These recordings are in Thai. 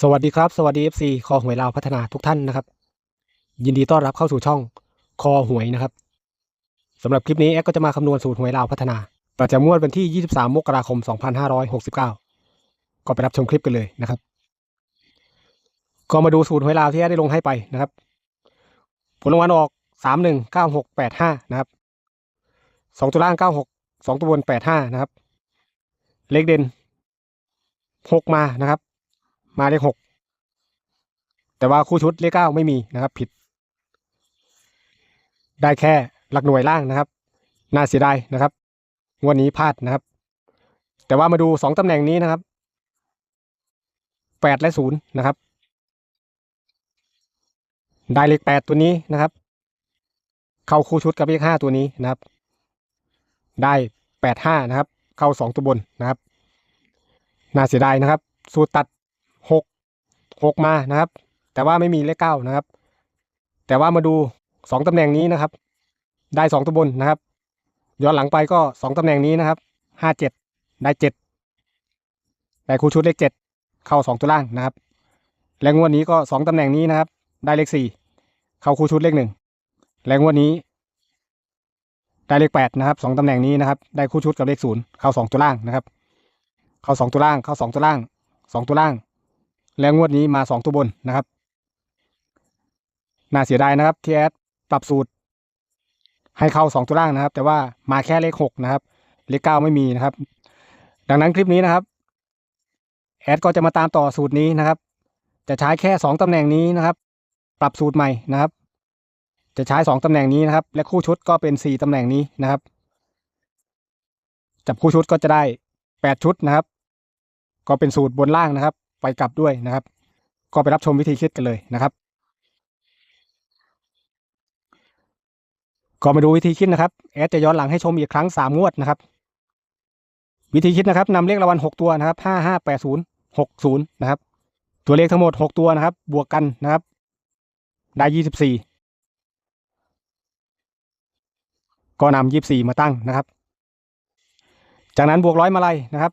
สวัสดีครับ สวัสดี FC คอหวยลาวพัฒนาทุกท่านนะครับ ยินดีต้อนรับเข้าสู่ช่องคอหวยนะครับสำหรับคลิปนี้แอดก็จะมาคำนวณสูตรหวยลาวพัฒนาประจำงวดวันที่ 23 มกราคม 2569 ก็ไปรับชมคลิปกันเลยนะครับ ก็มาดูสูตรหวยลาวที่แอดได้ลงให้ไปนะครับ ผลรางวัลออก 319685 นะครับสองตัวล่าง 96สองตัวบน 85 นะครับ เลขเด่น 6 มานะครับ มาเลขหกแต่ว่าคู่ชุดเลขเก้าไม่มีนะครับ ผิด ได้แค่หลักหน่วยล่างนะครับ น่าเสียดายนะครับงวันนี้พลาดนะครับ แต่ว่ามาดูสองตำแหน่งนี้นะครับแปดและศูนย์นะครับ ได้เลขแปดตัวนี้นะครับ เข้าคู่ชุดกับเลขห้าตัวนี้นะครับ ได้แปดห้านะครับ เข้าสองตัวบนนะครับ น่าเสียดายนะครับ สูตรตัด หกหกมานะครับ แต่ว่าไม่มีเลขเก้านะครับ แต่ว่ามาดูสองตำแหน่งนี้นะครับ ได้สองตัวบนนะครับ ย้อนหลังไปก็สองตำแหน่งนี้นะครับห้าเจ็ดได้เจ็ดได้คู่ชุดเลขเจ็ดเข้าสองตัวล่างนะครับ และงวดนี้ก็สองตำแหน่งนี้นะครับ ได้เลขสี่เข้าคู่ชุดเลขหนึ่งและงวดนี้ ได้เลขแปดนะครับสองตำแหน่งนี้นะครับ ได้คู่ชุดกับเลขศูนย์เข้าสองตัวล่างนะครับ เข้าสองตัวล่าง เข้าสองตัวล่างสองตัวล่าง แล้วงวดนี้มาสองตัวบนนะครับน่าเสียดายนะครับที่แอดปรับสูตร ให้เข้าสองตัวล่างนะครับ แต่ว่ามาแค่เลขหกนะครับ เลขเก้าไม่มีนะครับ ดังนั้นคลิปนี้นะครับแอดก็จะมาตามต่อสูตรนี้นะครับ จะใช้แค่สองตำแหน่งนี้นะครับ ปรับสูตรใหม่นะครับ จะใช้สองตำแหน่งนี้นะครับ และคู่ชุดก็เป็นสี่ตำแหน่งนี้นะครับ จับคู่ชุดก็จะได้แปดชุดนะครับ ก็เป็นสูตรบนล่างนะครับ ไปกลับด้วยนะครับ ก็ไปรับชมวิธีคิดกันเลยนะครับ ก็มาดูวิธีคิดนะครับแอดจะย้อนหลังให้ชมอีกครั้งสามงวดนะครับ วิธีคิดนะครับนำเลขรางวัลหกตัวนะครับห้าห้าแปดศูนย์หกศูนย์นะครับ ตัวเลขทั้งหมดหกตัวนะครับ บวกกันนะครับ ได้ยี่สิบสี่ก็นำยี่สิบสี่มาตั้งนะครับ จากนั้นบวกร้อยมาลัยนะครับ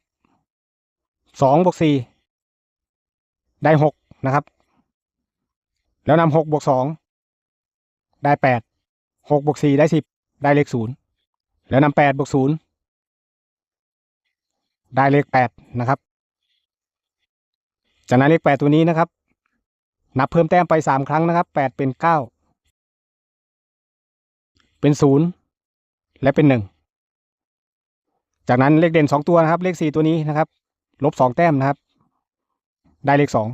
สองบวกสี่ ได้หกนะครับ แล้วนำหกบวกสองได้แปดหกบวกสี่ได้สิบได้เลขศูนย์แล้วนำแปดบวกศูนย์ได้เลขแปดนะครับ จากนั้นเลขแปดตัวนี้นะครับ นับเพิ่มแต้มไปสามครั้งนะครับแปดเป็นเก้าเป็นศูนย์และเป็นหนึ่งจากนั้นเลขเด่นสองตัวนะครับ เลขสี่ตัวนี้นะครับ ลบสองแต้มนะครับ ได้เลขสอง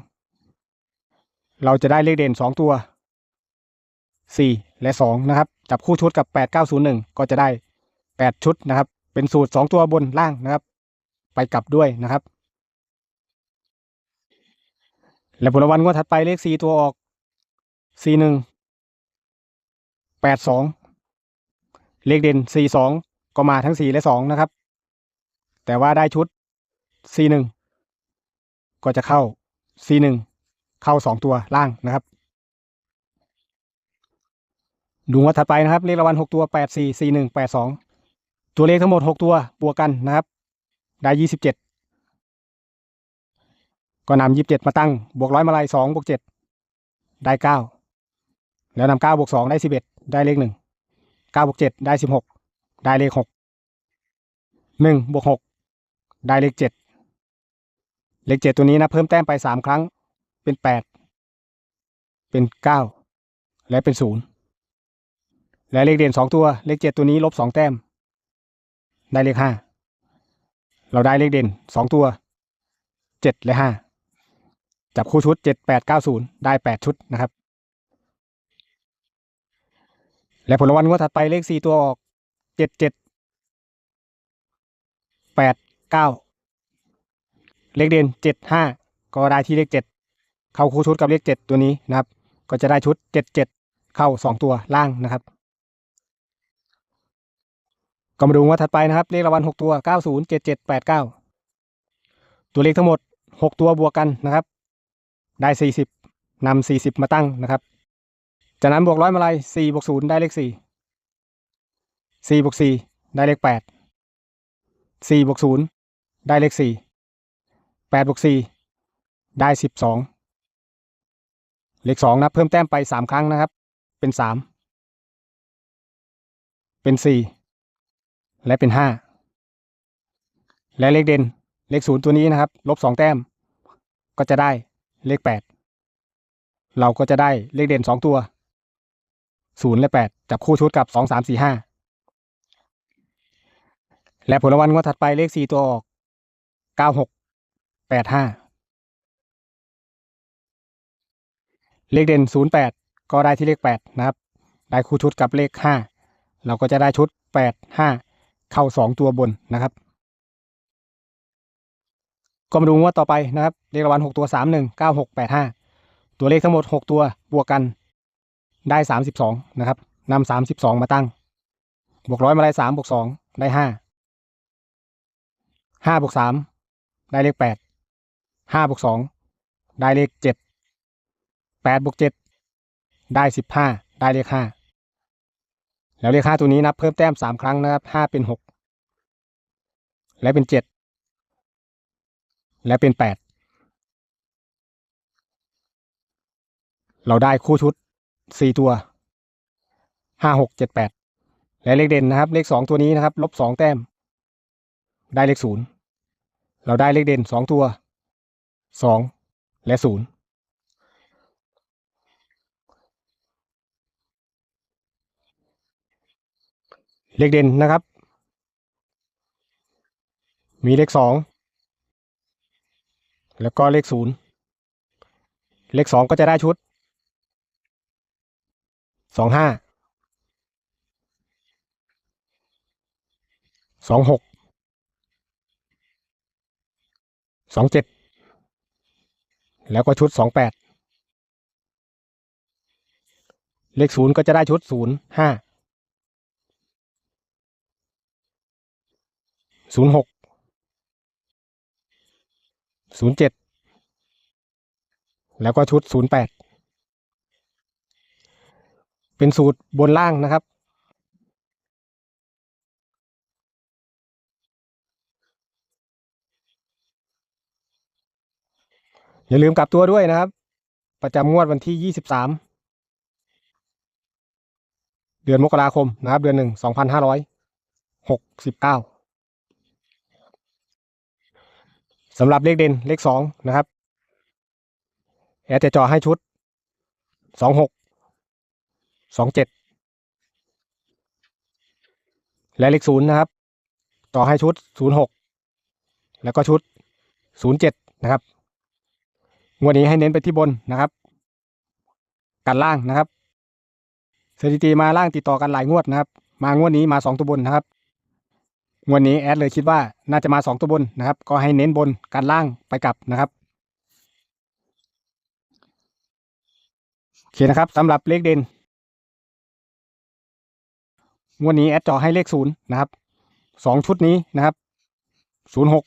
เราจะได้เลขเด่นสองตัวสี่และสองนะครับ จับคู่ชุดกับแปดเก้าศูนย์หนึ่งก็จะได้แปดชุดนะครับ เป็นสูตรสองตัวบนล่างนะครับ ไปกลับด้วยนะครับ และผลรางวัลงวดถัดไปเลขสี่ตัวออกสี่หนึ่งแปดสองเลขเด่นสี่สองก็มาทั้งสี่และสองนะครับ แต่ว่าได้ชุด C หนึ่งก็จะเข้า C หนึ่งเข้าสองตัวล่างนะครับ ดูงวดถัดไปนะครับ เลขรางวัลหกตัวแปดสี่สี่หนึ่งแปดสองตัวเลขทั้งหมดหกตัวบวกกันนะครับ ได้ยี่สิบเจ็ดก็นำยี่สิบเจ็ดมาตั้ง บวกร้อยมาลัยสองบวกเจ็ดได้เก้าแล้วนำเก้าบวกสองได้สิบเอ็ดได้เลขหนึ่งเก้าบวกเจ็ดได้สิบหกได้เลขหกหนึ่งบวกหกได้เลขเจ็ด เลขเจ็ดตัวนี้นะเพิ่มแต้มไปสามครั้ง เป็นแปดเป็นเก้าและเป็นศูนย์และเลขเด่นสองตัว เลขเจ็ดตัวนี้ลบสองแต้ม ได้เลขห้าเราได้เลขเด่นสองตัวเจ็ดและห้าจับคู่ชุดเจ็ดแปดเก้าศูนย์ได้แปดชุดนะครับ และผลรางวัลงวดถัดไปเลขสี่ตัวออกเจ็ดเจ็ดแปดเก้า เลขเด่นเจ็ดห้าก็ได้ที่เลขเจ็ดเข้าคู่ชุดกับเลขเจ็ดตัวนี้นะครับ ก็จะได้ชุดเจ็ดเจ็ดเข้าสองตัวล่างนะครับก็มาดูว่าถัดไปนะครับเลขรางวัลหกตัวเก้าศูนย์เจ็ดเจ็ดแปดเก้าตัวเลขทั้งหมดหกตัวบวกกันนะครับ ได้สี่สิบนำสี่สิบมาตั้งนะครับ จากนั้นบวกร้อยมาลัยสี่บวกศูนย์ได้เลขสี่สี่บวกสี่ได้เลขแปดสี่บวกศูนย์ได้เลขสี่ แปดบวกสี่ได้สิบสองเลขสองนะเพิ่มแต้มไปสามครั้งนะครับ เป็นสามเป็นสี่และเป็นห้าและเลขเด่นเลขศูนย์ตัวนี้นะครับ ลบสองแต้ม ก็จะได้เลขแปดเราก็จะได้เลขเด่นสองตัวศูนย์และแปดจับคู่ชุดกับสองสามสี่ห้าและผลรางวัลงวดถัดไปเลขสี่ตัวออกเก้าหก แปดห้าเลขเด่น08ก็ได้ที่เลข8นะครับ ได้คู่ชุดกับเลข5เราก็จะได้ชุด8 5เข้า2ตัวบนนะครับ ก็มาดูงวดต่อไปนะครับ เลขรางวัล6ตัว31 96 85ตัวเลขทั้งหมด6ตัวบวกกันได้32นะครับนำ32มสิบสองมาตั้ง บวกร้อยมาได้3บวก2ได้5 5บวก3ได้เลขแปด 8 5บวก2ได้เลข7แปดบวกเจ็ดได้สิบห้าได้เลขห้าแล้วเลขห้าตัวนี้นับเพิ่มแต้มสามครั้งนะครับห้าเป็นหกและเป็นเจ็ดและเป็นแปดเราได้คู่ชุดสี่ตัวห้าหกเจ็ดแปดและเลขเด่นนะครับ เลขสองตัวนี้นะครับ ลบสองแต้ม ได้เลขศูนย์เราได้เลขเด่นสองตัว สองและศูนย์เลขเด่นนะครับ มีเลขสองแล้วก็เลขศูนย์เลขสองก็จะได้ชุดสองห้าสองหกสองเจ็ด แล้วก็ชุดสองแปดเลขศูนย์ก็จะได้ชุดศูนย์ห้าศูนย์หกศูนย์เจ็ดแล้วก็ชุดศูนย์แปดเป็นสูตรบนล่างนะครับ อย่าลืมกลับตัวด้วยนะครับ ประจำงวดวันที่ยี่สิบสามเดือนมกราคมนะครับ เดือนหนึ่งสองพันห้าร้อยหกสิบเก้าสำหรับเลขเด่นเลขสองนะครับ แอดจะจอให้ชุดสองหกสองเจ็ดและเลขศูนย์นะครับ ต่อให้ชุดศูนย์หกแล้วก็ชุดศูนย์เจ็ดนะครับ งวดนี้ให้เน้นไปที่บนนะครับ กันล่างนะครับสถิติมาล่างติดต่อกันหลายงวดนะครับ มางวดนี้มาสองตัวบนนะครับงวดนี้แอดเลยคิดว่าน่าจะมาสองตัวบนนะครับ ก็ให้เน้นบนการล่างไปกลับนะครับโอเคนะครับสำหรับเลขเด่นงวดนี้แอดจ่อให้เลขศูนย์นะครับสองชุดนี้นะครับศูนย์หก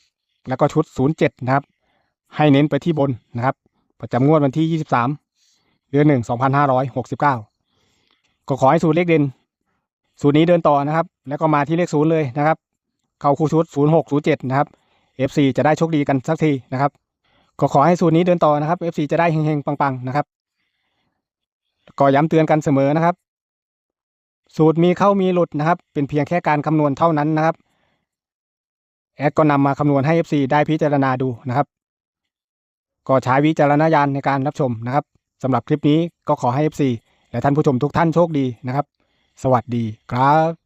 แล้วก็ชุดศูนย์เจ็ดนะครับ ให้เน้นไปที่บนนะครับ ประจำงวดวันที่ยี่สิบสามเดือนหนึ่งสองพันห้าร้อยหกสิบเก้าก็ขอให้สูตรเลขเด่น สูตรนี้เดินต่อนะครับ แล้วก็มาที่เลขศูนย์เลยนะครับ เข้าคู่ชุด 06 07 นะครับ FC จะได้โชคดีกันสักทีนะครับ ก็ขอให้สูตรนี้เดินต่อนะครับ FC จะได้เฮงๆปังๆนะครับ ก็ย้ำเตือนกันเสมอนะครับ สูตรมีเข้ามีหลุดนะครับ เป็นเพียงแค่การคำนวณเท่านั้นนะครับแอดก็นำมาคำนวณให้ FC ได้พิจารณาดูนะครับ ก็ใช้วิจารณญาณในการรับชมนะครับสำหรับคลิปนี้ก็ขอให้ FC และท่านผู้ชมทุกท่านโชคดีนะครับ สวัสดีครับ